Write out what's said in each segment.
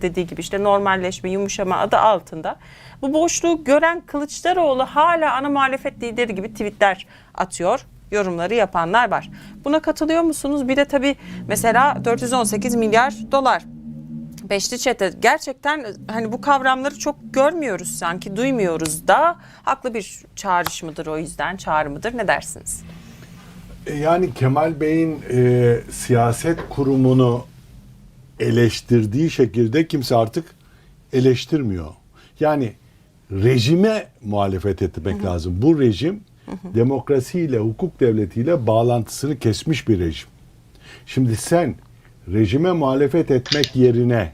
dediği gibi işte normalleşme, yumuşama adı altında. Bu boşluğu gören Kılıçdaroğlu hala ana muhalefet lideri gibi tweetler atıyor. Yorumları yapanlar var. Buna katılıyor musunuz? Bir de tabii mesela 418 milyar dolar. Beşli çete gerçekten hani bu kavramları çok görmüyoruz sanki duymuyoruz da haklı bir çağrış mıdır o yüzden çağrı mıdır ne dersiniz? E, Yani Kemal Bey'in e, siyaset kurumunu eleştirdiği şekilde kimse artık eleştirmiyor. Yani rejime muhalefet etmek lazım. Bu rejim demokrasiyle, hukuk devletiyle bağlantısını kesmiş bir rejim. Şimdi sen rejime muhalefet etmek yerine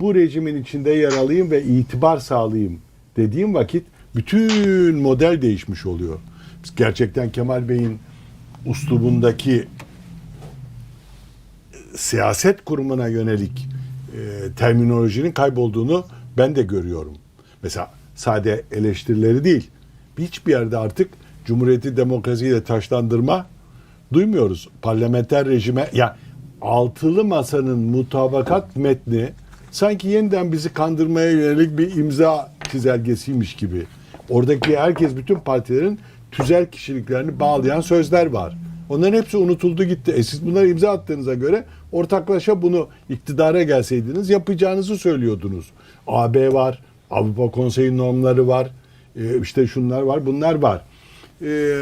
bu rejimin içinde yer alayım ve itibar sağlayayım dediğim vakit bütün model değişmiş oluyor. Biz gerçekten Kemal Bey'in uslubundaki siyaset kurumuna yönelik e, terminolojinin kaybolduğunu ben de görüyorum. Mesela sade eleştirileri değil. Hiçbir yerde artık Cumhuriyeti demokrasiyle taşlandırma duymuyoruz. Parlamenter rejime ya altılı masanın mutabakat metni sanki yeniden bizi kandırmaya yönelik bir imza çizelgesiymiş gibi. Oradaki herkes bütün partilerin tüzel kişiliklerini bağlayan sözler var. Onların hepsi unutuldu gitti. E siz bunları imza attığınıza göre ortaklaşa bunu iktidara gelseydiniz yapacağınızı söylüyordunuz. AB var, Avrupa Konseyi normları var, e, işte şunlar var, bunlar var. E,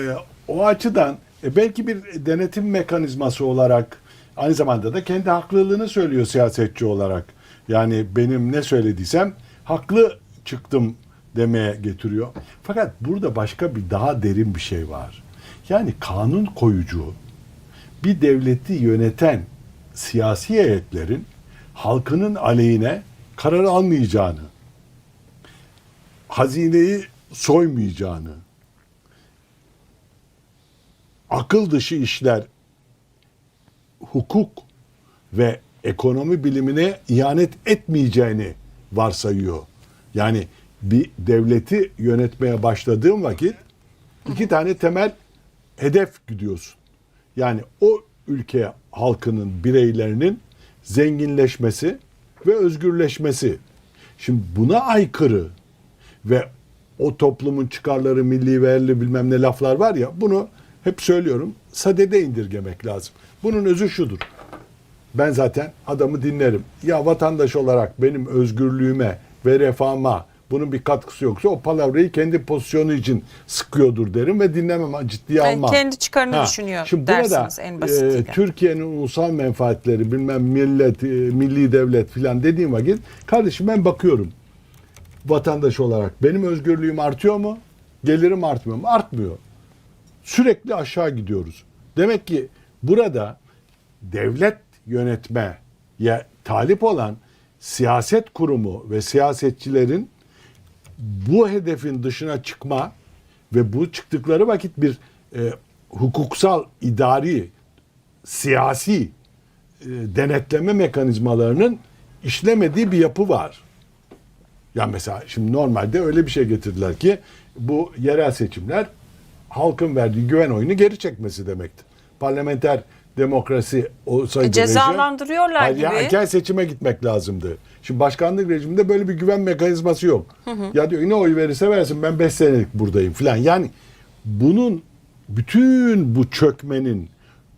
o açıdan e, belki bir denetim mekanizması olarak aynı zamanda da kendi haklılığını söylüyor siyasetçi olarak. Yani benim ne söylediysem haklı çıktım demeye getiriyor. Fakat burada başka bir daha derin bir şey var. Yani kanun koyucu bir devleti yöneten siyasi heyetlerin halkının aleyhine karar almayacağını, hazineyi soymayacağını, akıl dışı işler, hukuk ve ekonomi bilimine ihanet etmeyeceğini varsayıyor. Yani bir devleti yönetmeye başladığın vakit iki tane temel hedef gidiyorsun. Yani o ülke halkının bireylerinin zenginleşmesi ve özgürleşmesi. Şimdi buna aykırı ve o toplumun çıkarları milli ve yerli bilmem ne laflar var ya bunu hep söylüyorum sadede indirgemek lazım. Bunun özü şudur. Ben zaten adamı dinlerim. Ya vatandaş olarak benim özgürlüğüme ve refahıma bunun bir katkısı yoksa o palavrayı kendi pozisyonu için sıkıyordur derim ve dinlemem, ciddiye Yani almam. kendi çıkarını Ha, düşünüyor Şimdi dersiniz burada en e, basitiyle. Türkiye'nin ulusal menfaatleri bilmem millet, e, milli devlet filan dediğim vakit kardeşim ben bakıyorum vatandaş olarak benim özgürlüğüm artıyor mu? Gelirim artmıyor mu? Artmıyor. Sürekli aşağı gidiyoruz. Demek ki burada devlet yönetmeye talip olan siyaset kurumu ve siyasetçilerin bu hedefin dışına çıkma ve bu çıktıkları vakit bir e, hukuksal, idari, siyasi e, denetleme mekanizmalarının işlemediği bir yapı var. Ya mesela şimdi normalde öyle bir şey getirdiler ki bu yerel seçimler halkın verdiği güven oyunu geri çekmesi demektir. Parlamenter demokrasi olsaydı E, cezalandırıyorlar ya gibi. erken seçime gitmek lazımdı. Şimdi başkanlık rejiminde böyle bir güven mekanizması yok. Ya diyor ne oy verirse versin ben 5 senelik buradayım falan. Yani bunun bütün bu çökmenin,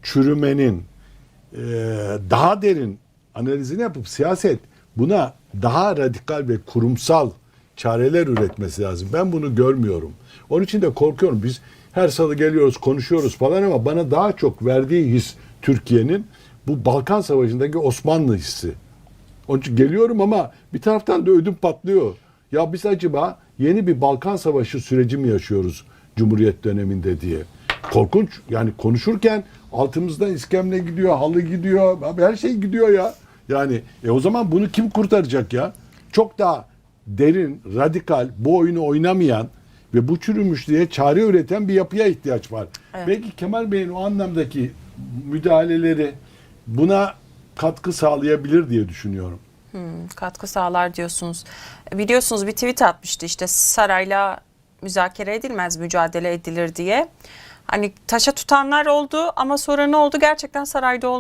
çürümenin e, daha derin analizini yapıp siyaset buna daha radikal ve kurumsal çareler üretmesi lazım. Ben bunu görmüyorum. Onun için de korkuyorum. Biz her salı geliyoruz, konuşuyoruz falan ama bana daha çok verdiği his Türkiye'nin bu Balkan Savaşı'ndaki Osmanlı hissi. Onun için geliyorum ama bir taraftan da ödüm patlıyor. Ya biz acaba yeni bir Balkan Savaşı süreci mi yaşıyoruz Cumhuriyet döneminde diye. Korkunç. Yani konuşurken altımızdan iskemle gidiyor, halı gidiyor, her şey gidiyor ya. Yani e o zaman bunu kim kurtaracak ya? Çok daha derin, radikal, bu oyunu oynamayan ve bu çürümüşlüğe çare üreten bir yapıya ihtiyaç var. Belki Kemal Bey'in o anlamdaki müdahaleleri buna katkı sağlayabilir diye düşünüyorum. katkı sağlar diyorsunuz. Biliyorsunuz bir tweet atmıştı işte sarayla müzakere edilmez mücadele edilir diye. Hani taşa tutanlar oldu ama sonra ne oldu gerçekten sarayda olmadı.